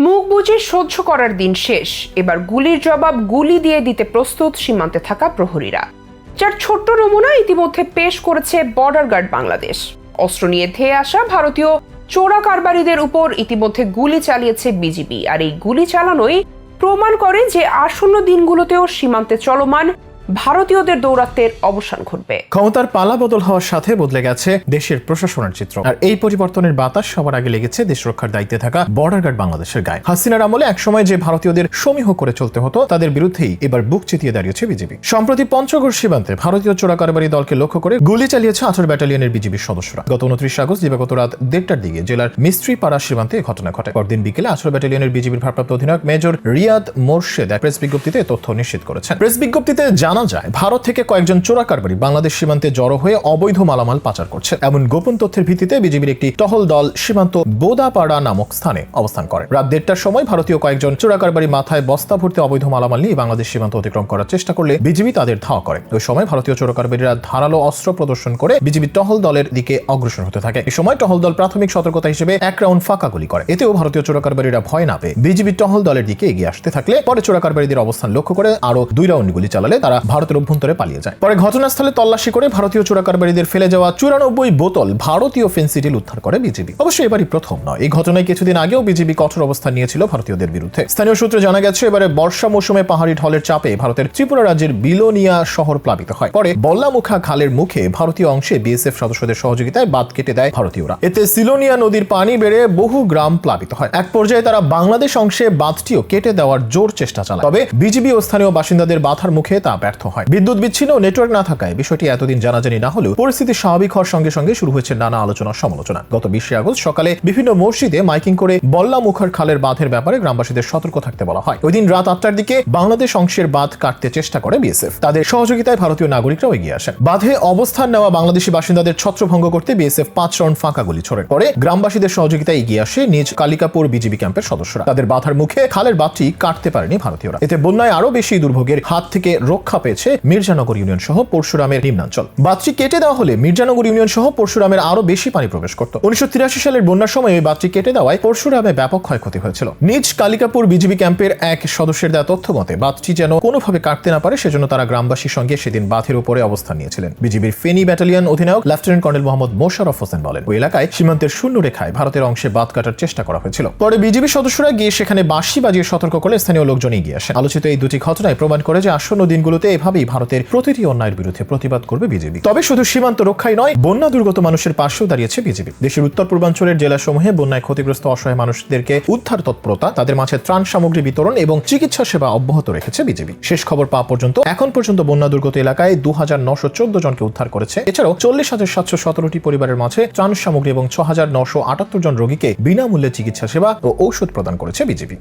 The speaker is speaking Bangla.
মুখ বুঝে সহ্য করার দিন শেষ। এবার গুলির জবাব গুলি দিয়ে দিতে প্রস্তুত সীমান্তে থাকা প্রহরীরা। যার ছোট্ট নমুনা ইতিমধ্যে পেশ করেছে বর্ডার গার্ড বাংলাদেশ। অস্ত্র নিয়ে ধেয়ে আসা ভারতীয় চোরা কারবারিদের উপর ইতিমধ্যে গুলি চালিয়েছে বিজিবি। আর এই গুলি চালানোই প্রমাণ করে যে আসন্ন দিনগুলোতেও সীমান্তে চলমান ভারতীয়দের দৌরাত্মের অবসান ঘটবে। ক্ষমতার পালা বদল হওয়ার সাথে বদলে গেছে দেশের প্রশাসনের চিত্র। আর এই পরিবর্তনের বাতাস সবার আগে লেগেছে দেশ রক্ষার দায়িত্বে থাকা বর্ডার গার্ড বাংলাদেশের গায়ে। হাসিনার আমলে একসময় যে ভারতীয়দের সমীহ করে চলতে হতো, তাদের বিরুদ্ধেই এবার বুক চিতিয়ে দাঁড়িয়েছে বিজেপি। সম্প্রতি পঞ্চগড় সীমান্তে ভারতীয় চোরা কারবারি দলকে লক্ষ্য করে গুলি চালিয়েছে আচর ব্যাটালিয়নের বিজিবির সদস্যরা। গত উনত্রিশ আগস্ট দিবাগত রাত দেড়টার দিকে জেলার মিস্ত্রি পাড়া সীমান্তে ঘটনা ঘটে। পরদিন বিকেলে আচর ব্যাটালিয়নের বিজিবির ভারপ্রাপ্ত অধিনায়ক মেজর রিয়াদ মোর্শেদ এক প্রেস বিজ্ঞপ্তিতে তথ্য নিশ্চিত করেছেন। প্রেস বিজ্ঞপ্তিতে জানা যায়, ভারত থেকে কয়েকজন চোরা কারবারি বাংলাদেশ সীমান্তে জড়ো হয়ে অবৈধ মালামাল পাচার করছে। এমন গোপন তথ্যের ভিত্তিতে বিজিবির একটি টহল দল সীমান্ত বোদাপাড়া নামক স্থানে অবস্থান করে। রাত দেড়টার সময় ভারতীয় কয়েকজন চোরা কারবারি মাথায় বস্তা ভর্তি অবৈধ মালামাল নিয়ে বাংলাদেশ সীমান্ত অতিক্রম করার চেষ্টা করলে বিজিবি তাদের ধাওয়া করে। ওই সময় ভারতীয় চোরা কারবারিরা ধারালো অস্ত্র প্রদর্শন করে বিজিবি টহল দলের দিকে অগ্রসর হতে থাকে। এই সময় টহল দল প্রাথমিক সতর্কতা হিসেবে এক রাউন্ড ফাঁকা গুলি করে। এতেও ভারতীয় চোরা কারবারিরা ভয় না পেয়ে বিজিবি টহল দলের দিকে এগিয়ে আসতে থাকলে পরে চোরা কারবারিদের অবস্থান লক্ষ্য করে আরও দুই রাউন্ড গুলি চালালে তারা ভারতের অভ্যন্তরে পালিয়ে যায়। পরে ঘটনাস্থলে তল্লাশি করে ভারতীয় চোরা কারবারিদের ফেলে যাওয়া চুরানব্বই বোতল ভারতীয় ফেন্সিডিল উদ্ধার করে বিজিবি। অবশ্যই এবারই প্রথম নয়। এই ঘটনায় কিছুদিন আগেও বিজিবি কঠোর অবস্থান নিয়েছিল ভারতীয়দের বিরুদ্ধে। স্থানীয় সূত্রে জানা গেছে, এবারে বর্ষা মৌসুমে পাহাড়ি ঢলের চাপে ভারতের ত্রিপুরা রাজ্যের বিলোনিয়া শহর প্লাবিত হয়। পরে বল্লামুখা খালের মুখে ভারতীয় অংশে বিএসএফ সদস্যদের সহযোগিতায় বাঁধ কেটে দেয় ভারতীয়রা। এতে সিলোনিয়া নদীর পানি বেড়ে বহু গ্রাম প্লাবিত হয়। এক পর্যায়ে তারা বাংলাদেশ অংশে বাঁধটিও কেটে দেওয়ার জোর চেষ্টা চালায়। তবে বিজিবি ও স্থানীয় বাসিন্দাদের বাধার মুখে তা ব্যর্থ হয়। বিদ্যুৎ বিচ্ছিন্ন নেটওয়ার্ক না থাকায় বিষয়টি এতদিন জানাজানি না হলেও পরিস্থিতি স্বাভাবিক হওয়ার সঙ্গে সঙ্গে শুরু হয়েছে নানা আলোচনা সমালোচনা। গত বিশে আগস্ট সকালে বিভিন্ন মসজিদে মাইকিং করে বল্লা মুখার খালের বাঁধের ব্যাপারে গ্রামবাসীদের সতর্ক থাকতে বলা হয়। ওই দিন রাত আটটার দিকে বাংলাদেশ অংশের বাঁধ কাটতে চেষ্টা করে বিএসএফ। তাদের সহযোগিতায় ভারতীয় নাগরিকরাও এগিয়ে আসেন। বাঁধে অবস্থান নেওয়া বাংলাদেশি বাসিন্দাদের ছত্রভঙ্গ করতে বিএসএফ পাঁচ রাউন্ড ফাঁকা গুলি ছোড়েন পরে গ্রামবাসীদের সহযোগিতায় এগিয়ে আসে নিজ কালিকাপুর বিজিবি ক্যাম্পের সদস্যরা। তাদের বাঁধার মুখে খালের বাঁধটি কাটতে পারেনি ভারতীয়রা। এতে বন্যায় আরও বেশি দুর্ভোগের হাত থেকে রক্ষা পেয়েছে মির্জানগর ইউনিয়ন সহ পরশুরামের নিম্নাঞ্চল। বাঁধটি কেটে দেওয়া হলে মির্জানগর ইউনিয়ন সহ পরশুরামের আরও বেশি পানি প্রবেশ করত। উনিশশো সালের বন্যার সময় ওই বাঁধটি কেটে দেওয়ায় পরশুরামে ব্যাপক ক্ষয়ক্ষতি হয়েছিল। নিজ কালিকাপুর বিজিবি ক্যাম্পের এক সদস্যের দেওয়া তথ্য মতে বাঁধটি যেন কোনোভাবে কাটতে না পারে, সেজন্য তারা গ্রামবাসীর সঙ্গে সেদিন বাঁধের উপরে অবস্থান নিয়েছিলেন। বিজিবির ফেনী ব্যাটালিয়ন অধিনায়ক লেফটেন্যান্ট কর্নেল মোহাম্মদ মোশারফ হোসেন বলেন, ওই এলাকায় সীমান্তের শূন্য রেখায় ভারতের অংশে বাঁধ কাটার চেষ্টা করা হয়েছিল। পরে বিজিবি সদস্যরা গিয়ে সেখানে বাঁশি বাজিয়ে সতর্ক করলে স্থানীয় লোকজন এগিয়ে আসেন। আলোচিত এই দুটি ঘটনায় প্রমাণ করে যে আসন্ন দিনগুলোতে এভাবেই ভারতের প্রতিটি অন্যায়ের বিরুদ্ধে প্রতিবাদ করবে বিজেপি। তবে শুধু সীমান্ত রক্ষাই নয়, বন্যা দুর্গত মানুষের পাশেও দাঁড়িয়েছে বিজেপি। দেশের উত্তর পূর্বাঞ্চলের জেলাসমূহে বন্যায় ক্ষতিগ্রস্ত অসহায় মানুষদেরকে উদ্ধার তৎপরতা, তাদের মাঝে ত্রাণ সামগ্রী বিতরণ এবং চিকিৎসা সেবা অব্যাহত রেখেছে বিজেপি। শেষ খবর পাওয়া পর্যন্ত, এখন পর্যন্ত বন্যা দুর্গত এলাকায় দু হাজার নশো চোদ্দ জনকে উদ্ধার করেছে। এছাড়াও চল্লিশ হাজার সাতশো সতেরোটি পরিবারের মাঝে ত্রাণ সামগ্রী এবং ছ হাজার নশো আটাত্তর জন রোগীকে বিনামূল্যে চিকিৎসা সেবা ও ঔষধ প্রদান করেছে বিজেপি।